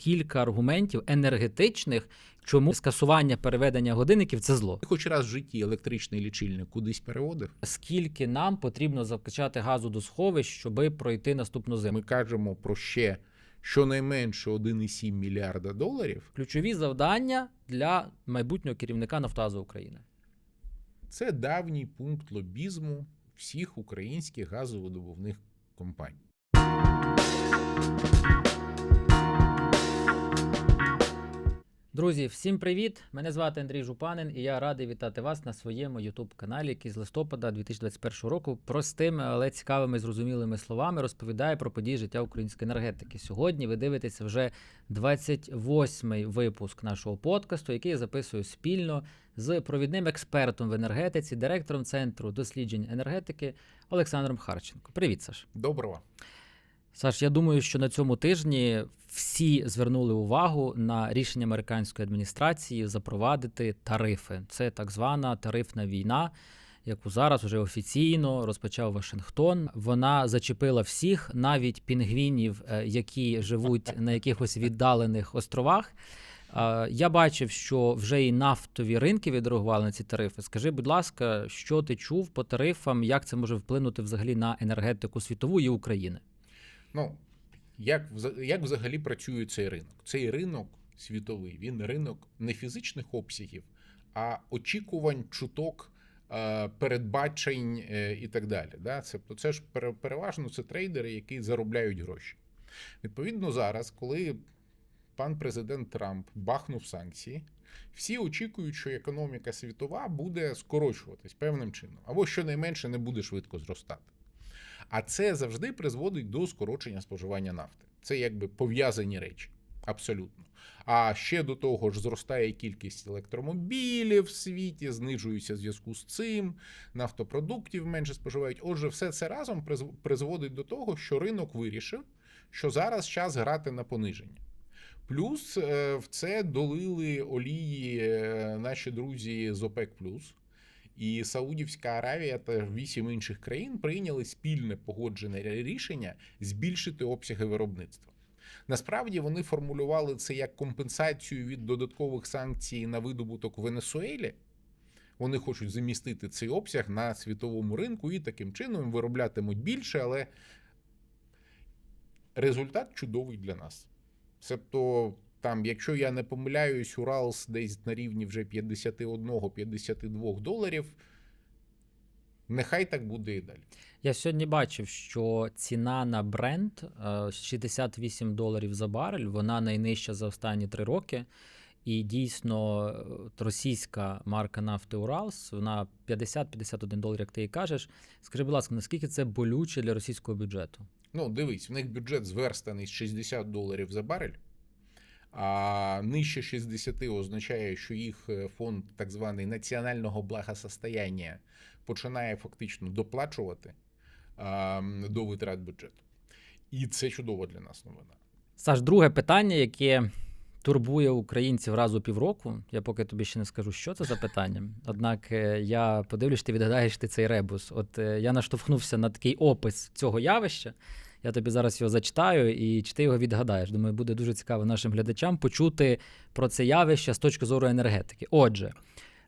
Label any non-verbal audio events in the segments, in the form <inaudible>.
кілька аргументів енергетичних, чому скасування переведення годинників це зло. Ти хоч раз в житті електричний лічильник кудись переводив? Скільки нам потрібно закачати газу до сховищ, щоби пройти наступну зиму? Ми кажемо про ще щонайменше 1,7 мільярда доларів. Ключові завдання для майбутнього керівника Нафтазу України. Це давній пункт лобізму всіх українських газовидобувних компаній. Друзі, всім привіт! Мене звати Андрій Жупанин, і я радий вітати вас на своєму youtube каналі який з листопада 2021 року простими, але цікавими зрозумілими словами розповідає про події життя української енергетики. Сьогодні ви дивитеся вже 28-й випуск нашого подкасту, який я записую спільно з провідним експертом в енергетиці, директором центру досліджень енергетики Олександром Харченко. Привіт, Саш. Доброго. Саш, я думаю, що на цьому тижні всі звернули увагу на рішення американської адміністрації запровадити тарифи. Це так звана тарифна війна, яку зараз уже офіційно розпочав Вашингтон. Вона зачепила всіх, навіть пінгвінів, е, які живуть на якихось віддалених островах. Е, Я бачив, що вже і нафтові ринки відреагували на ці тарифи. Скажи, будь ласка, що ти чув по тарифам? Як це може вплинути взагалі на енергетику світову і України? Ну, як, як взагалі працює цей ринок? Цей ринок світовий, він ринок не фізичних обсягів, а очікувань, чуток, е, передбачень е, і так далі. Да? Це, це ж переважно це трейдери, які заробляють гроші. Відповідно, зараз, коли пан президент Трамп бахнув санкції, всі очікують, що економіка світова буде скорочуватись певним чином, або щонайменше не буде швидко зростати. А це завжди призводить до скорочення споживання нафти. Це якби пов'язані речі. Абсолютно. А ще до того ж зростає кількість електромобілів в світі, знижується зв'язку з цим, нафтопродуктів менше споживають. Отже, все це разом призв- призводить до того, що ринок вирішив, що зараз час грати на пониження. Плюс е, в це долили олії е, наші друзі з ОПЕК+. І Саудівська Аравія та вісім інших країн прийняли спільне погоджене рішення збільшити обсяги виробництва. Насправді вони формулювали це як компенсацію від додаткових санкцій на видобуток в Венесуелі. Вони хочуть замістити цей обсяг на світовому ринку і таким чином вироблятимуть більше, але результат чудовий для нас. Тобто, там, якщо я не помиляюсь, Уралс десь на рівні вже 51-52 доларів. Нехай так буде і далі. Я сьогодні бачив, що ціна на бренд е, 68 доларів за барель, вона найнижча за останні три роки. І дійсно е, російська марка нафти Уралс, вона 50-51 долар, як ти і кажеш. Скажи, будь ласка, наскільки це болюче для російського бюджету? Ну, дивись, в них бюджет зверстаний з 60 доларів за барель, а нижче 60 означає, що їх е, фонд так званий національного благосостояння починає фактично доплачувати до витрат бюджету. І це чудово для нас новина. Саш, друге питання, яке турбує українців раз у півроку. Я поки тобі ще не скажу, що це за питання. Однак е, я подивлюсь, ти відгадаєш ти цей ребус. От е, я наштовхнувся на такий опис цього явища. Я тобі зараз його зачитаю, і чи ти його відгадаєш? Думаю, буде дуже цікаво нашим глядачам почути про це явище з точки зору енергетики. Отже,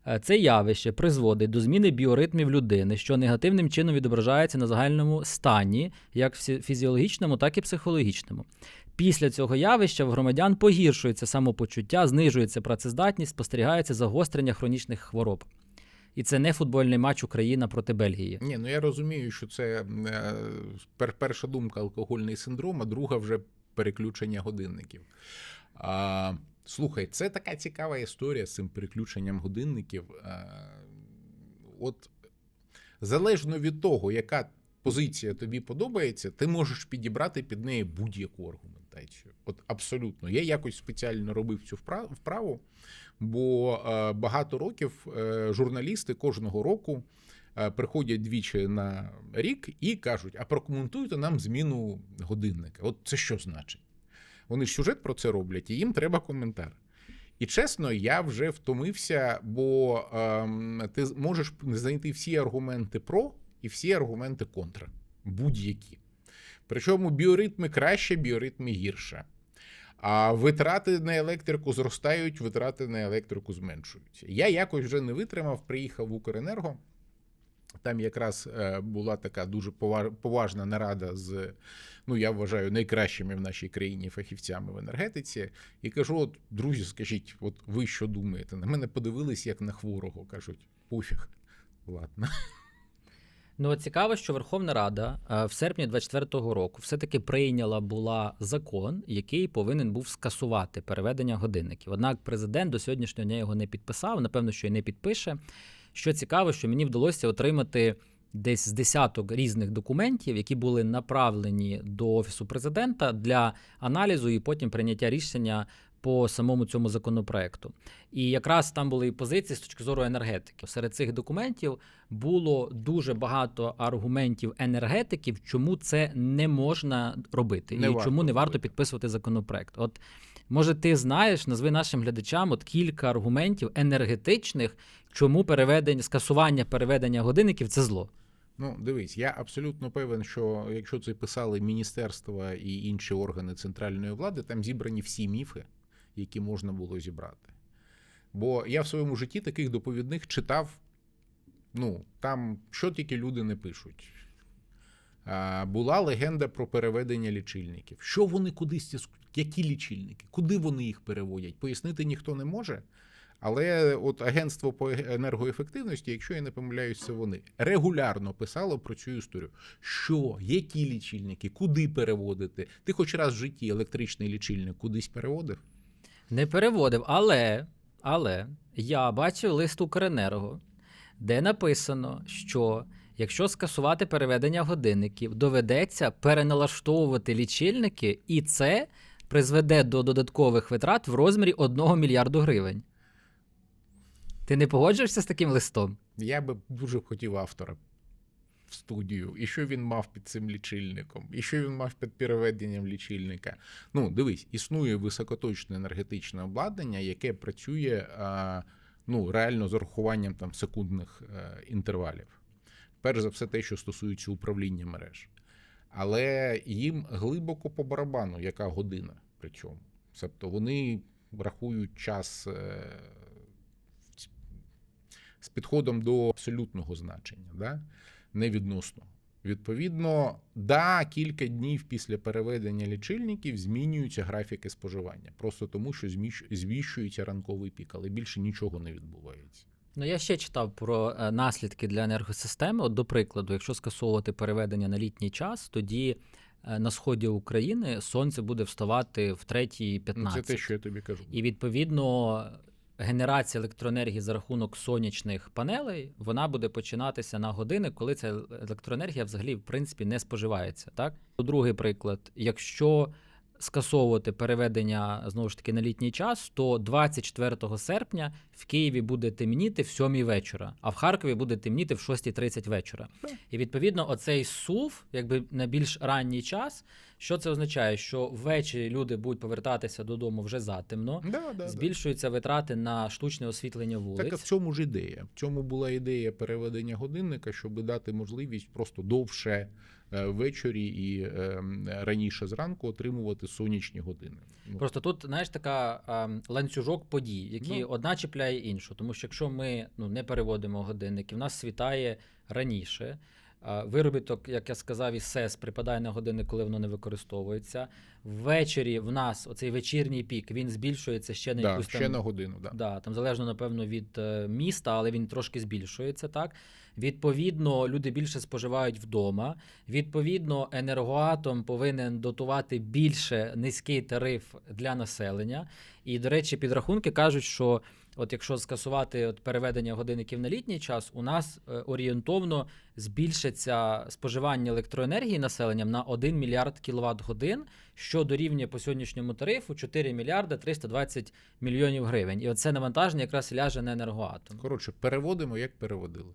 е, це явище призводить до зміни біоритмів людини, що негативним чином відображається на загальному стані, як фі- фізіологічному, так і психологічному. Після цього явища в громадян погіршується самопочуття, знижується працездатність, спостерігається загострення хронічних хвороб. І це не футбольний матч Україна проти Бельгії. Ні, ну я розумію, що це е, перша думка алкогольний синдром, а друга вже переключення годинників. А, слухай, це така цікава історія з цим переключенням годинників. А, от залежно від того, яка позиція тобі подобається, ти можеш підібрати під неї будь-яку аргументацію. От абсолютно. Я якось спеціально робив цю вправу, бо е, багато років е, журналісти кожного року е, приходять двічі на рік і кажуть: а прокоментуйте нам зміну годинника. От це що значить? Вони ж сюжет про це роблять, і їм треба коментар. І чесно, я вже втомився, бо ем, ти можеш знайти всі аргументи про і всі аргументи контра. Будь-які. Причому біоритми краще, біоритми гірше. А витрати на електрику зростають, витрати на електрику зменшуються. Я якось вже не витримав, приїхав в Укренерго. Там якраз е, була така дуже поваж- поважна нарада з, ну я вважаю, найкращими в нашій країні фахівцями в енергетиці. І кажу: от, друзі, скажіть, от ви що думаєте? На мене подивились як на хворого. кажуть, пофіг. Ладно. Ну, от цікаво, що Верховна Рада е, в серпні 24-го року все-таки прийняла була закон, який повинен був скасувати переведення годинників. Однак президент до сьогоднішнього дня його не підписав. Напевно, що і не підпише. Що цікаво, що мені вдалося отримати десь з десяток різних документів, які були направлені до офісу президента для аналізу і потім прийняття рішення по самому цьому законопроекту. І якраз там були і позиції з точки зору енергетики. Серед цих документів було дуже багато аргументів енергетиків, чому це не можна робити, Не і чому не варто робити. підписувати законопроект. От може, ти знаєш, назви нашим глядачам от кілька аргументів енергетичних, чому переведення скасування переведення годинників це зло. Ну, дивись, я абсолютно певен, що якщо це писали міністерства і інші органи центральної влади, там зібрані всі міфи, які можна було зібрати. Бо я в своєму житті таких доповідних читав. Ну, там що тільки люди не пишуть. Була легенда про переведення лічильників. Що вони кудись, які лічильники, куди вони їх переводять? Пояснити ніхто не може. Але от агентство по е- енергоефективності, якщо я не помиляюсь, це вони регулярно писало про цю історію. Що, які лічильники, куди переводити? Ти хоч раз в житті електричний лічильник кудись переводив? Не переводив, але, але я бачив лист Укренерго, де написано, що якщо скасувати переведення годинників, доведеться переналаштовувати лічильники, і це призведе до додаткових витрат в розмірі 1 мільярду гривень. Ти не погоджуєшся з таким листом? Я би дуже хотів автора в студію, і що він мав під цим лічильником, і що він мав під переведенням лічильника. Ну, дивись, існує високоточне енергетичне обладнання, яке працює ну, реально з урахуванням там, секундних е, інтервалів. Перш за все, те, що стосується управління мереж. Але їм глибоко по барабану, яка година при цьому. Тобто вони рахують час е, з підходом до абсолютного значення, да? Не відносно. Відповідно, да, кілька днів після переведення лічильників змінюються графіки споживання, просто тому, що звіщується ранковий пік, але більше нічого не відбувається. Ну, я ще читав про е, наслідки для енергосистеми. От, до прикладу, якщо скасовувати переведення на літній час, тоді е, на сході України сонце буде вставати в 3.15. Ну, це те, що я тобі кажу. І відповідно генерація електроенергії за рахунок сонячних панелей вона буде починатися на години, коли ця електроенергія взагалі в принципі не споживається. Так, другий приклад, якщо скасовувати переведення знову ж таки на літній час, то 24 серпня в Києві буде темніти в 7 вечора, а в Харкові буде темніти в 6.30 вечора. І відповідно, оцей сув, якби на більш ранній час, що це означає? Що ввечері люди будуть повертатися додому вже затемно. Да, да, да. Збільшуються витрати на штучне освітлення вулиць. Так а в цьому ж ідея. В цьому була ідея переведення годинника, щоб дати можливість просто довше ввечері і е, раніше зранку отримувати сонячні години. Ну, Просто тут, знаєш, така ланцюжок подій, які Ну. одна чіпляє іншу. Тому що якщо ми ну, не переводимо годинники, в нас світає раніше. Виробіток, як я сказав, із СЕС припадає на години, коли воно не використовується. Ввечері в нас оцей вечірній пік він збільшується ще на да, якусь ще там на годину. Да. Да, там залежно, напевно, від е, міста, але він трошки збільшується, так? Відповідно, люди більше споживають вдома. Відповідно, енергоатом повинен дотувати більше низький тариф для населення. І, до речі, підрахунки кажуть, що от якщо скасувати от переведення годинників на літній час, у нас е, орієнтовно збільшиться споживання електроенергії населенням на 1 мільярд кіловат годин, що дорівнює по сьогоднішньому тарифу 4 мільярда 320 мільйонів гривень. І оце навантаження якраз ляже на енергоатом. Коротше, переводимо, як переводили.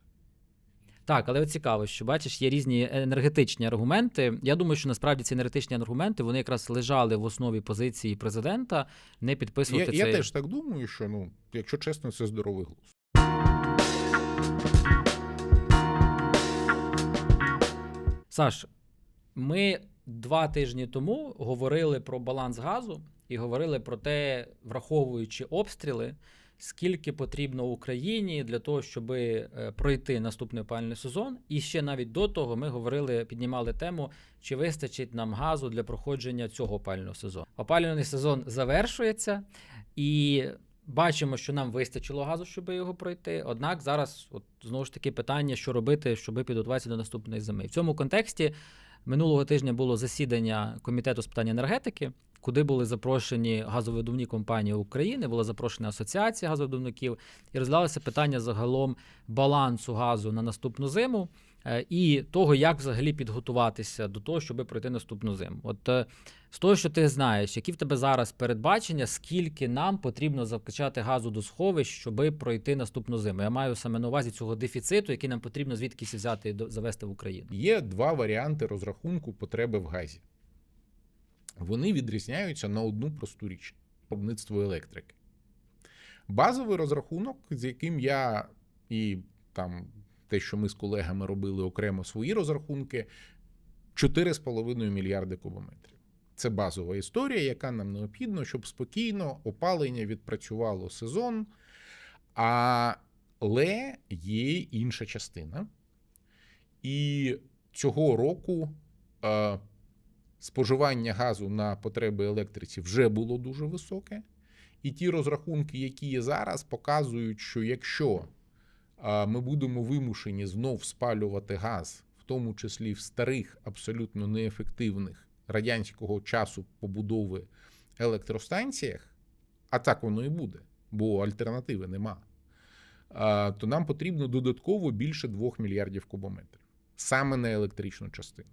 Так, але от цікаво, що бачиш, є різні енергетичні аргументи. Я думаю, що насправді ці енергетичні аргументи вони якраз лежали в основі позиції президента не підписувати я цей. теж так думаю, що ну, якщо чесно, це здоровий глузд. Саш, ми два тижні тому говорили про баланс газу і говорили про те, враховуючи обстріли, скільки потрібно Україні для того, щоб пройти наступний опалювальний сезон. І ще навіть до того ми говорили, піднімали тему, чи вистачить нам газу для проходження цього опалювального сезону. Опалювальний сезон завершується, і бачимо, що нам вистачило газу, щоб його пройти. Однак зараз, от знову ж таки, питання, що робити, щоб підготуватися до наступної зими. В цьому контексті минулого тижня було засідання комітету з питань енергетики. Куди були запрошені газовидобувні компанії України, була запрошена асоціація газовидобувників, і розглядалося питання загалом балансу газу на наступну зиму і того, як взагалі підготуватися до того, щоб пройти наступну зиму. От е, з того, що ти знаєш, які в тебе зараз передбачення, скільки нам потрібно закачати газу до сховищ, щоб пройти наступну зиму? Я маю саме на увазі цього дефіциту, який нам потрібно звідкись взяти і завести в Україну. Є два варіанти розрахунку потреби в газі. Вони відрізняються на одну просту річ виробництво електрики. Базовий розрахунок, з яким я і там те, що ми з колегами робили окремо свої розрахунки, 4,5 мільярди кубометрів. Це базова історія, яка нам необхідна, щоб спокійно опалення відпрацювало сезон. Але є інша частина. І цього року е, споживання газу на потреби електриці вже було дуже високе. І ті розрахунки, які є зараз, показують, що якщо ми будемо вимушені знов спалювати газ, в тому числі в старих, абсолютно неефективних радянського часу побудови електростанціях, а так воно і буде, бо альтернативи нема, то нам потрібно додатково більше 2 мільярдів кубометрів саме на електричну частину.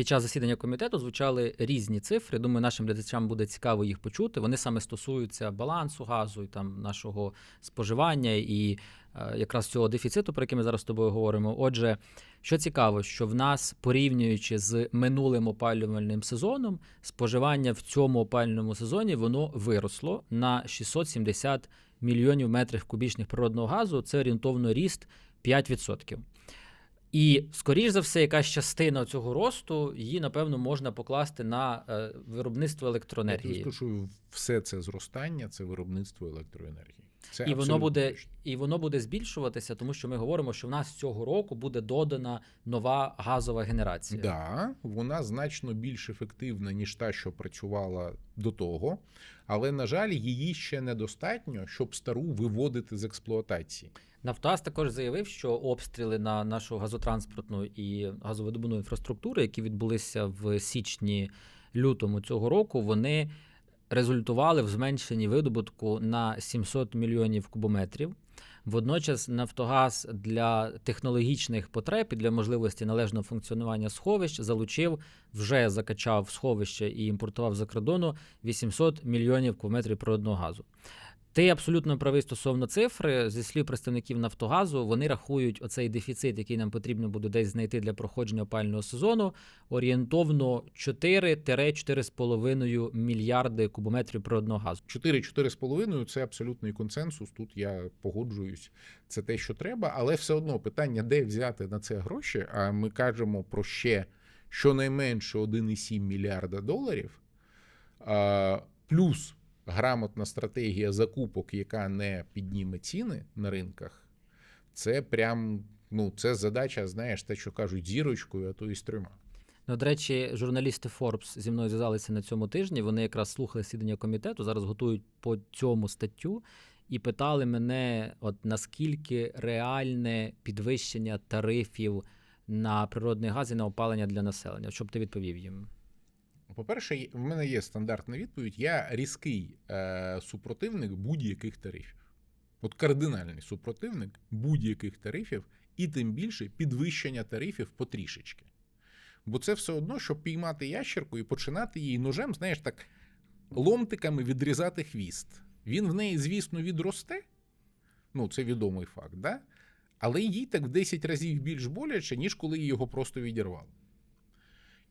Під час засідання комітету звучали різні цифри. Думаю, нашим глядачам буде цікаво їх почути. Вони саме стосуються балансу газу і там нашого споживання і е, якраз цього дефіциту, про який ми зараз з тобою говоримо. Отже, що цікаво, що в нас порівнюючи з минулим опалювальним сезоном, споживання в цьому опалювальному сезоні воно виросло на 670 мільйонів метрів кубічних природного газу. Це орієнтовно ріст 5%. І, скоріш за все, якась частина цього росту її, напевно, можна покласти на е, виробництво Я електроенергії. тобі скажу, все це зростання це виробництво електроенергії. Це І воно буде точно. і воно буде збільшуватися, тому що ми говоримо, що в нас цього року буде додана нова газова генерація. Да, вона значно більш ефективна, ніж та, що працювала до того. Але, на жаль, її ще недостатньо, щоб стару виводити з експлуатації. Нафтогаз також заявив, що обстріли на нашу газотранспортну і газовидобувну інфраструктуру, які відбулися в січні лютому цього року, вони результували в зменшенні видобутку на 700 мільйонів кубометрів. Водночас Нафтогаз для технологічних потреб і для можливості належного функціонування сховищ залучив, вже закачав сховище і імпортував за кордону 800 мільйонів кубометрів природного газу. Ти абсолютно правий стосовно цифри. Зі слів представників Нафтогазу, вони рахують оцей дефіцит, який нам потрібно буде десь знайти для проходження опального сезону, орієнтовно 4-4,5 мільярди кубометрів природного газу. 4-4,5 це абсолютний консенсус. Тут я погоджуюсь. Це те, що треба, але все одно питання, де взяти на це гроші. А ми кажемо про ще щонайменше 1,7 мільярда доларів, плюс грамотна стратегія закупок, яка не підніме ціни на ринках. Це прям ну, це задача, знаєш, те, що кажуть, зірочкою, а то і з трьома. Ну, до речі, журналісти Forbes зі мною зв'язалися на цьому тижні. Вони якраз слухали сідання комітету, зараз готують по цьому статтю і питали мене, от наскільки реальне підвищення тарифів на природний газ і на опалення для населення. Щоб ти відповів їм? По-перше, в мене є стандартна відповідь. Я різкий е, супротивник будь-яких тарифів. От кардинальний супротивник будь-яких тарифів, і тим більше підвищення тарифів потрішечки. Бо це все одно, щоб піймати ящерку і починати її ножем, знаєш, так ломтиками відрізати хвіст. Він в неї, звісно, відросте. Ну, це відомий факт, да? але їй так в 10 разів більш боляче, ніж коли її його просто відірвали.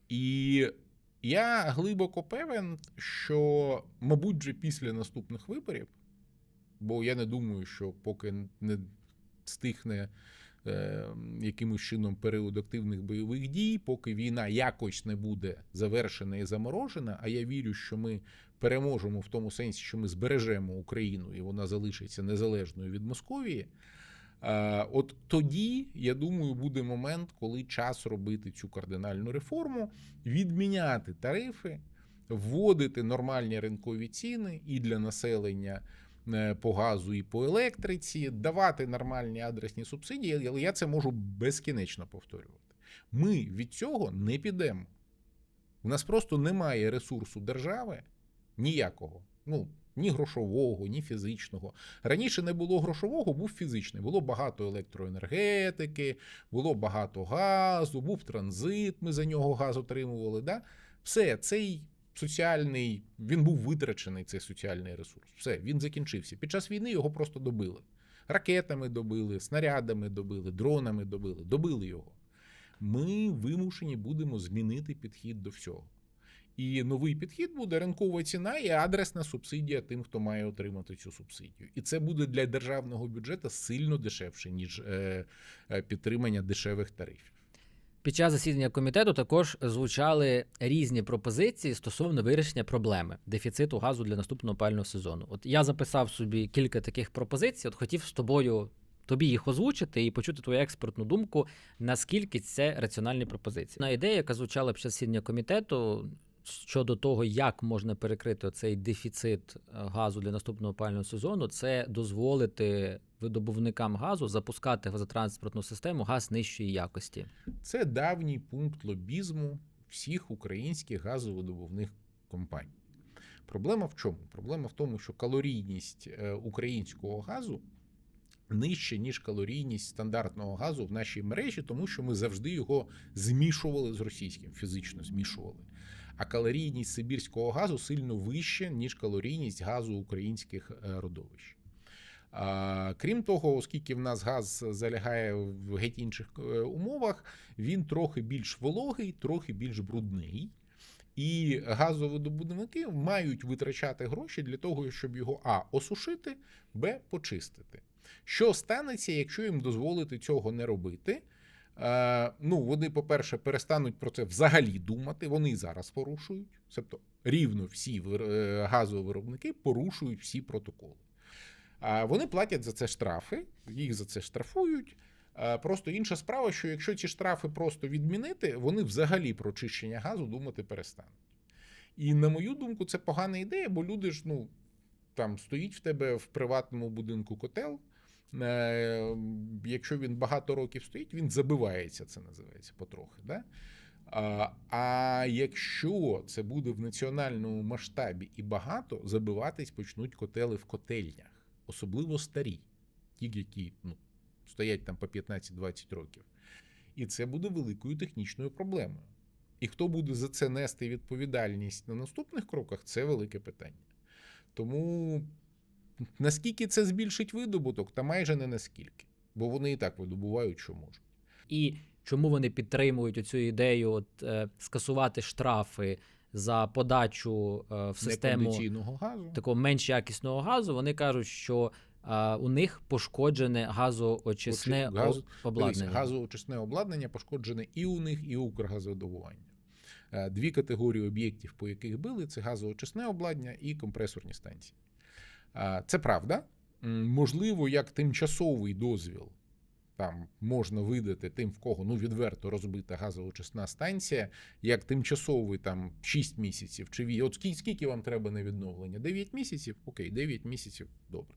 І я глибоко певен, що, мабуть, вже після наступних виборів, бо я не думаю, що поки не стихне е, якимось чином період активних бойових дій, поки війна якось не буде завершена і заморожена, а я вірю, що ми переможемо в тому сенсі, що ми збережемо Україну і вона залишиться незалежною від Московії. Е, От тоді, я думаю, буде момент, коли час робити цю кардинальну реформу, відміняти тарифи, вводити нормальні ринкові ціни і для населення е, по газу і по електриці, давати нормальні адресні субсидії, але я це можу безкінечно повторювати. Ми від цього не підемо. У нас просто немає ресурсу держави ніякого. Ну, ні грошового, ні фізичного. Раніше не було грошового, був фізичний. Було багато електроенергетики, було багато газу, був транзит, ми за нього газ отримували. Да? Все, цей соціальний, він був витрачений, цей соціальний ресурс. Все, він закінчився. Під час війни його просто добили. Ракетами добили, снарядами добили, дронами добили, добили його. Ми вимушені будемо змінити підхід до всього. І новий підхід буде ринкова ціна і адресна субсидія тим, хто має отримати цю субсидію. І це буде для державного бюджету сильно дешевше, ніж е, е, підтримання дешевих тарифів. Під час засідання комітету також звучали різні пропозиції стосовно вирішення проблеми дефіциту газу для наступного опального сезону. От я записав собі кілька таких пропозицій. От хотів з тобою тобі їх озвучити і почути твою експертну думку, наскільки це раціональні пропозиції. На ідея, яка звучала під час засідання комітету. Щодо того, як можна перекрити цей дефіцит е, газу для наступного опалювального сезону, це дозволити видобувникам газу запускати газотранспортну систему газ нижчої якості. Це давній пункт лобізму всіх українських газовидобувних компаній. Проблема в чому? Проблема в тому, що калорійність е, українського газу нижча, ніж калорійність стандартного газу в нашій мережі, тому що ми завжди його змішували з російським, фізично змішували. А калорійність сибірського газу сильно вища, ніж калорійність газу українських е, родовищ. Крім того, оскільки в нас газ залягає в геть інших е, умовах, він трохи більш вологий, трохи більш брудний. І газовидобувники мають витрачати гроші для того, щоб його А осушити, Б почистити. Що станеться, якщо їм дозволити цього не робити? Е, ну, вони, по-перше, перестануть про це взагалі думати. Вони зараз порушують. Тобто рівно всі е, газовиробники порушують всі протоколи. Вони платять за це штрафи, їх за це штрафують. Е, Просто інша справа, що якщо ці штрафи просто відмінити, вони взагалі про чищення газу думати перестануть. І на мою думку, це погана ідея, бо люди ж, ну, там стоїть в тебе в приватному будинку котел. Е, Якщо він багато років стоїть, він забивається, це називається потрохи. Да? А, якщо це буде в національному масштабі і багато, забиватись почнуть котели в котельнях, особливо старі, ті, які ну, стоять там по 15-20 років. І це буде великою технічною проблемою. І хто буде за це нести відповідальність на наступних кроках, це велике питання. Тому наскільки це збільшить видобуток, та майже не наскільки, бо вони і так видобувають, що можуть. І чому вони підтримують цю ідею от, е, скасувати штрафи за подачу е, в систему газу. такого менш якісного газу? Вони кажуть, що е, у них пошкоджене газоочисне Очи- газ- обладнання. Газоочисне обладнання пошкоджене і у них, і у Укргазодобування. Е, Дві категорії об'єктів, по яких били, це газоочисне обладнання і компресорні станції. Це правда. Можливо, як тимчасовий дозвіл там можна видати тим, в кого ну відверто розбита газоочисна станція, як тимчасовий там 6 місяців чи ві- От скільки, скільки вам треба на відновлення? 9 місяців? Окей, 9 місяців добре.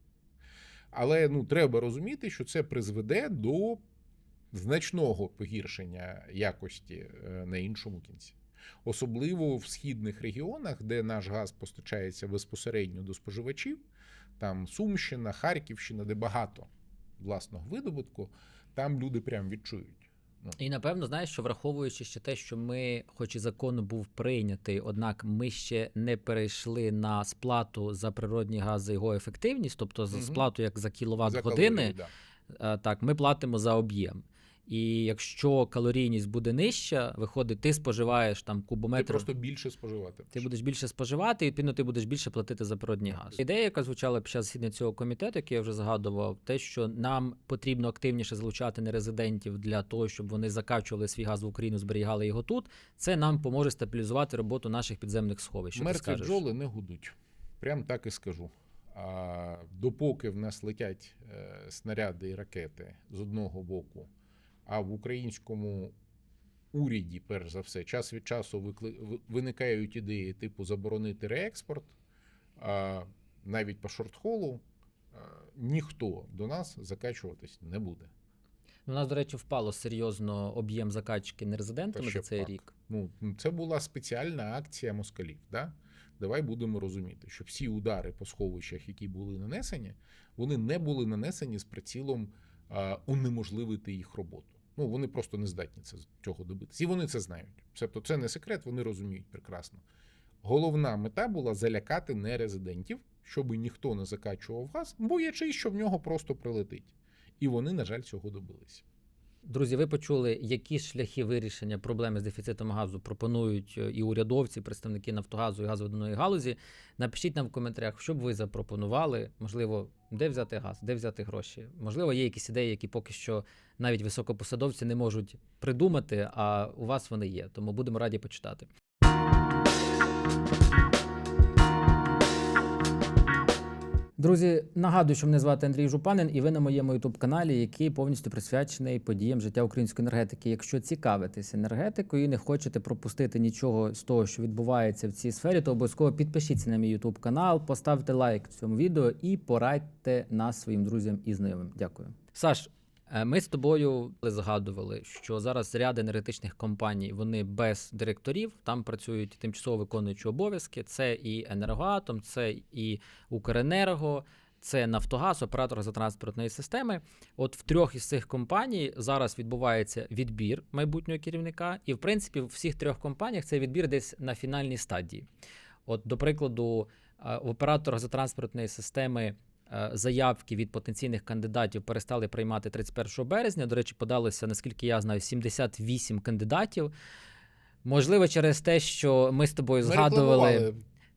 Але ну, треба розуміти, що це призведе до значного погіршення якості е, на іншому кінці. Особливо в східних регіонах, де наш газ постачається безпосередньо до споживачів, там Сумщина, Харківщина, де багато власного видобутку, там люди прям відчують. І напевно, знаєш, що враховуючи ще те, що ми, хоч і закон був прийнятий, однак ми ще не перейшли на сплату за природні гази його ефективність, тобто за сплату як за кіловат За години. калорії, да. Е, Так, ми платимо за об'єм. І якщо калорійність буде нижча, виходить, ти споживаєш там Ти кубометр. просто більше споживати. Ти будеш більше споживати, і відповідно ти будеш більше платити за природний газ. Ідея, яка звучала під час засідання цього комітету, який я вже згадував, те, що нам потрібно активніше залучати нерезидентів для того, щоб вони закачували свій газ в Україну, зберігали його тут. Це нам поможе стабілізувати роботу наших підземних сховищ. Що Мертві бджоли не гудуть. Прям так і скажу. А допоки в нас летять е, снаряди і ракети з одного боку, а в українському уряді, перш за все, час від часу виникають ідеї типу заборонити реекспорт, а навіть по шортхолу ніхто до нас закачуватись не буде. У нас, до речі, впало серйозно об'єм закачки нерезидентами за цей пак. рік. Ну, це була спеціальна акція москалів. Да? Давай будемо розуміти, що всі удари по сховищах, які були нанесені, вони не були нанесені з прицілом а, унеможливити їх роботу. Ну, вони просто не здатні це, цього добитися. І вони це знають. Тобто це не секрет, вони розуміють прекрасно. Головна мета була залякати нерезидентів, щоб ніхто не закачував газ, боячись, що в нього просто прилетить. І вони, на жаль, цього добилися. Друзі, ви почули, які шляхи вирішення проблеми з дефіцитом газу пропонують е, і урядовці, і представники Нафтогазу і газовидної галузі. Напишіть нам в коментарях, що б ви запропонували. Можливо, де взяти газ, де взяти гроші. Можливо, є якісь ідеї, які поки що навіть високопосадовці не можуть придумати, а у вас вони є. Тому будемо раді почитати. Друзі, нагадую, що мене звати Андрій Жупанин, і ви на моєму youtube каналі який повністю присвячений подіям життя української енергетики. Якщо цікавитесь енергетикою і не хочете пропустити нічого з того, що відбувається в цій сфері, то обов'язково підпишіться на мій youtube канал, поставте лайк цьому відео і порадьте нас своїм друзям і знайомим. Дякую. Саш, ми з тобою згадували, що зараз ряд енергетичних компаній вони без директорів, там працюють тимчасово виконуючі обов'язки. Це і енергоатом, це і Укренерго, це Нафтогаз, оператор газотранспортної системи. От в трьох із цих компаній зараз відбувається відбір майбутнього керівника, і в принципі в всіх трьох компаніях цей відбір десь на фінальній стадії. От, до прикладу, е, в оператора газотранспортної системи е, заявки від потенційних кандидатів перестали приймати 31 березня. До речі, подалося, наскільки я знаю, 78 кандидатів. Можливо, через те, що ми з тобою Ми згадували. рекламували.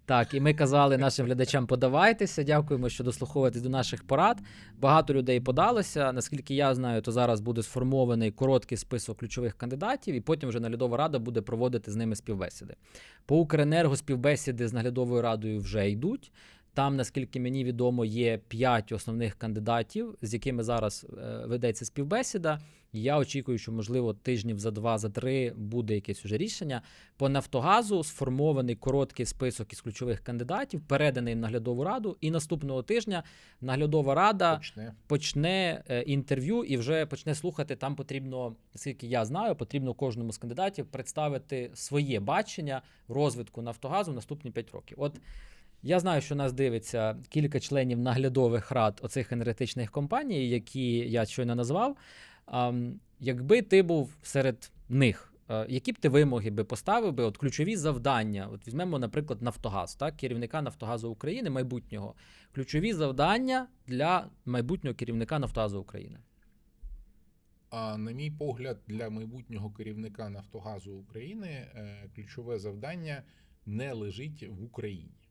Так, і ми казали нашим глядачам, подавайтеся. Дякуємо, що дослуховуєтесь до наших порад. Багато людей подалося. Наскільки я знаю, то зараз буде сформований короткий список ключових кандидатів, і потім вже наглядова рада буде проводити з ними співбесіди. По Укренерго співбесіди з наглядовою радою вже йдуть. Там, наскільки мені відомо, є п'ять основних кандидатів, з якими зараз е, ведеться співбесіда. Я очікую, що можливо тижнів за два, за три буде якесь уже рішення. По Нафтогазу сформований короткий список із ключових кандидатів, переданий в наглядову раду. І наступного тижня наглядова рада Почне. почне е, інтерв'ю і вже почне слухати. Там потрібно, наскільки я знаю, потрібно кожному з кандидатів представити своє бачення розвитку Нафтогазу в наступні 5 років. От я знаю, що нас дивиться кілька членів наглядових рад оцих енергетичних компаній, які я щойно назвав. Якби ти був серед них, е, які б ти вимоги би поставив би, от ключові завдання? От візьмемо, наприклад, Нафтогаз, так, керівника Нафтогазу України майбутнього. Ключові завдання для майбутнього керівника Нафтогазу України. А на мій погляд, для майбутнього керівника Нафтогазу України е, ключове завдання не лежить в Україні.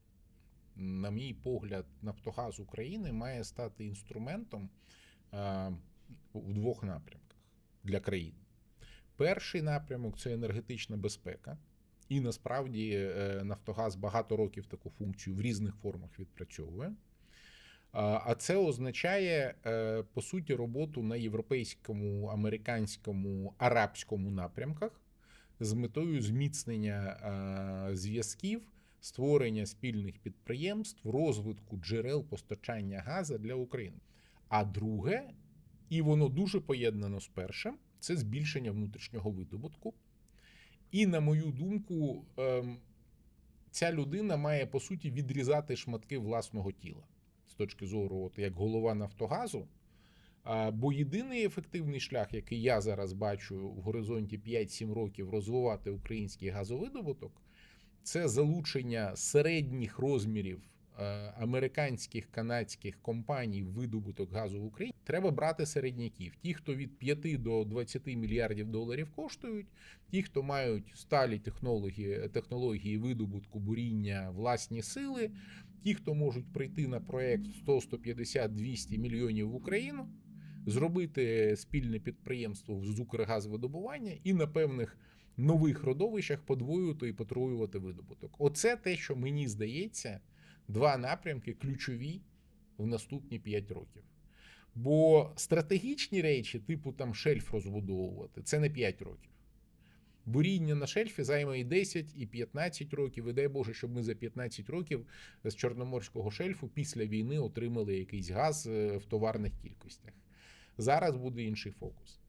На мій погляд, Нафтогаз України має стати інструментом е, в двох напрямках для країни. Перший напрямок це енергетична безпека. І насправді е, Нафтогаз багато років таку функцію в різних формах відпрацьовує. А це означає е, по суті роботу на європейському, американському, арабському напрямках з метою зміцнення е, зв'язків, створення спільних підприємств, розвитку джерел постачання газу для України. А друге, і воно дуже поєднано з першим, це збільшення внутрішнього видобутку. І, на мою думку, ем, ця людина має по суті відрізати шматки власного тіла з точки зору, от як голова Нафтогазу. Бо єдиний ефективний шлях, який я зараз бачу в горизонті 5-7 років розвивати український газовидобуток, це залучення середніх розмірів е, американських канадських компаній видобуток газу в Україні, треба брати середняків. Ті, хто від 5 до 20 мільярдів доларів коштують, ті, хто мають сталі технології, технології видобутку, буріння, власні сили, ті, хто можуть прийти на проект 100, 150, 200 мільйонів в Україну, зробити спільне підприємство з Укргазвидобування і на певних нових родовищах подвоювати і потроювати видобуток. Оце те, що мені здається, два напрямки ключові в наступні 5 років. Бо стратегічні речі, типу там шельф розбудовувати, це не 5 років. Буріння на шельфі займе і 10, і 15 років. І дай Боже, щоб ми за 15 років з Чорноморського шельфу після війни отримали якийсь газ е, в товарних кількостях. Зараз буде інший фокус.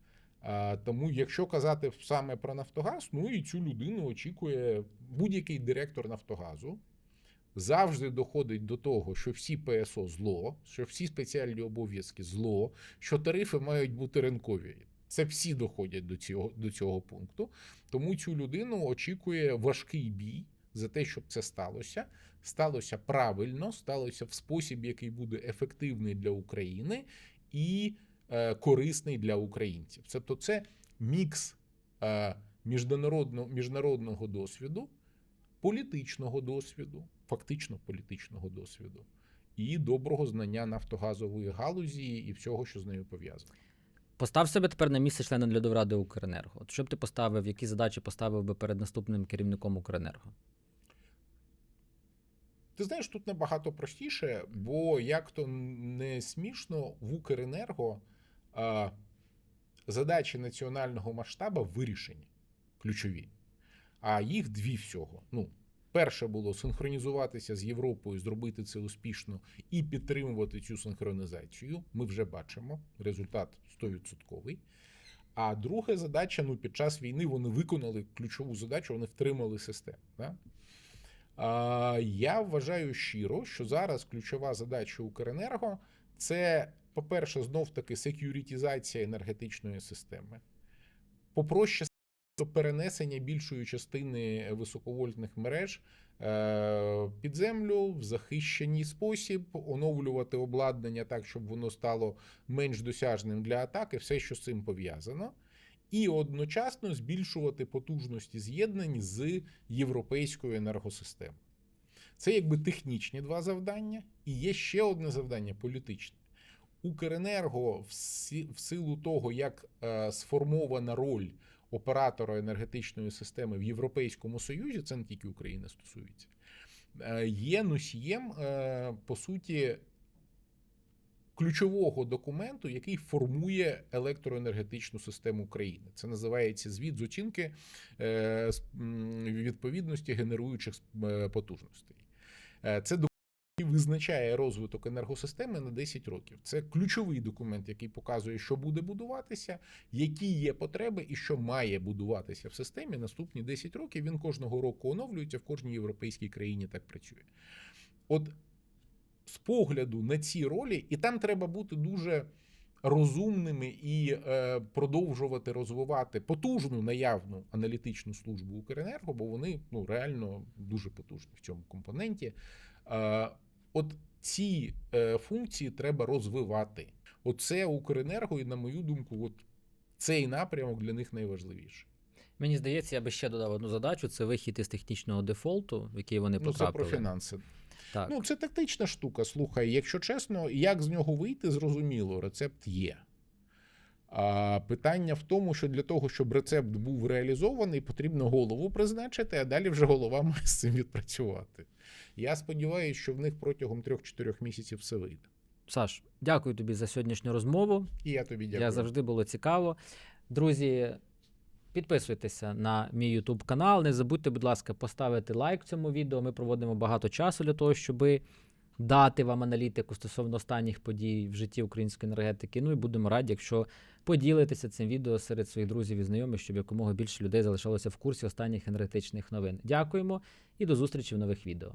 Тому, якщо казати саме про Нафтогаз, ну і цю людину очікує будь-який директор Нафтогазу. Завжди доходить до того, що всі ПСО зло, що всі спеціальні обов'язки зло, що тарифи мають бути ринкові. Це всі доходять до цього, до цього пункту. Тому цю людину очікує важкий бій за те, щоб це сталося. Сталося правильно, сталося в спосіб, який буде ефективний для України і корисний для українців. Тобто, це мікс е, міжнародного, міжнародного досвіду, політичного досвіду, фактично політичного досвіду, і доброго знання нафтогазової галузі і всього, що з нею пов'язано. Постав себе тепер на місце члена наглядової ради Укренерго. От що б ти поставив, які задачі поставив би перед наступним керівником Укренерго? Ти знаєш, тут набагато простіше, бо як то не смішно, в Укренерго задачі національного масштабу вирішені, ключові. А їх дві всього. Ну, перше було синхронізуватися з Європою, зробити це успішно і підтримувати цю синхронізацію. Ми вже бачимо результат 100%. А друга задача: ну, під час війни вони виконали ключову задачу, вони втримали систему. Да? А, Я вважаю щиро, що зараз ключова задача Укренерго це, по-перше, знов таки секюритізація енергетичної системи. Попроще перенесення більшої частини високовольтних мереж е, під землю в захищеній спосіб, оновлювати обладнання так, щоб воно стало менш досяжним для атаки, все, що з цим пов'язано. І одночасно збільшувати потужності з'єднань з європейською енергосистемою. Це якби технічні два завдання, і є ще одне завдання політичне. Укренерго, в силу того, як е, сформована роль оператора енергетичної системи в Європейському Союзі, це не тільки України стосується, е, є носієм, е, по суті, ключового документу, який формує електроенергетичну систему країни. Це називається звіт з оцінки відповідності генеруючих потужностей. Це який визначає розвиток енергосистеми на 10 років. Це ключовий документ, який показує, що буде будуватися, які є потреби і що має будуватися в системі наступні 10 років. Він кожного року оновлюється в кожній європейській країні так працює. От з погляду на ці ролі, і там треба бути дуже розумними і е, продовжувати розвивати потужну наявну аналітичну службу Укренерго, бо вони ну реально дуже потужні в цьому компоненті. Е, от ці е, функції треба розвивати. Оце Укренерго, і на мою думку, от цей напрямок для них найважливіший. Мені здається, я би ще додав одну задачу: це вихід із технічного дефолту, в який вони Ну, це про фінанси. так. Ну, це тактична штука. Слухай, якщо чесно, як з нього вийти, зрозуміло, рецепт є. А питання в тому, що для того, щоб рецепт був реалізований, потрібно голову призначити, а далі вже голова <laughs> має з цим відпрацювати. Я сподіваюся, що в них протягом 3-4 місяців все вийде. Саш, дякую тобі за сьогоднішню розмову. І я тобі дякую. Я завжди було цікаво. Друзі, підписуйтеся на мій YouTube канал. Не забудьте, будь ласка, поставити лайк цьому відео. Ми проводимо багато часу для того, щоб дати вам аналітику стосовно останніх подій в житті української енергетики. Ну і будемо раді, якщо поділитеся цим відео серед своїх друзів і знайомих, щоб якомога більше людей залишалося в курсі останніх енергетичних новин. Дякуємо і до зустрічі в нових відео.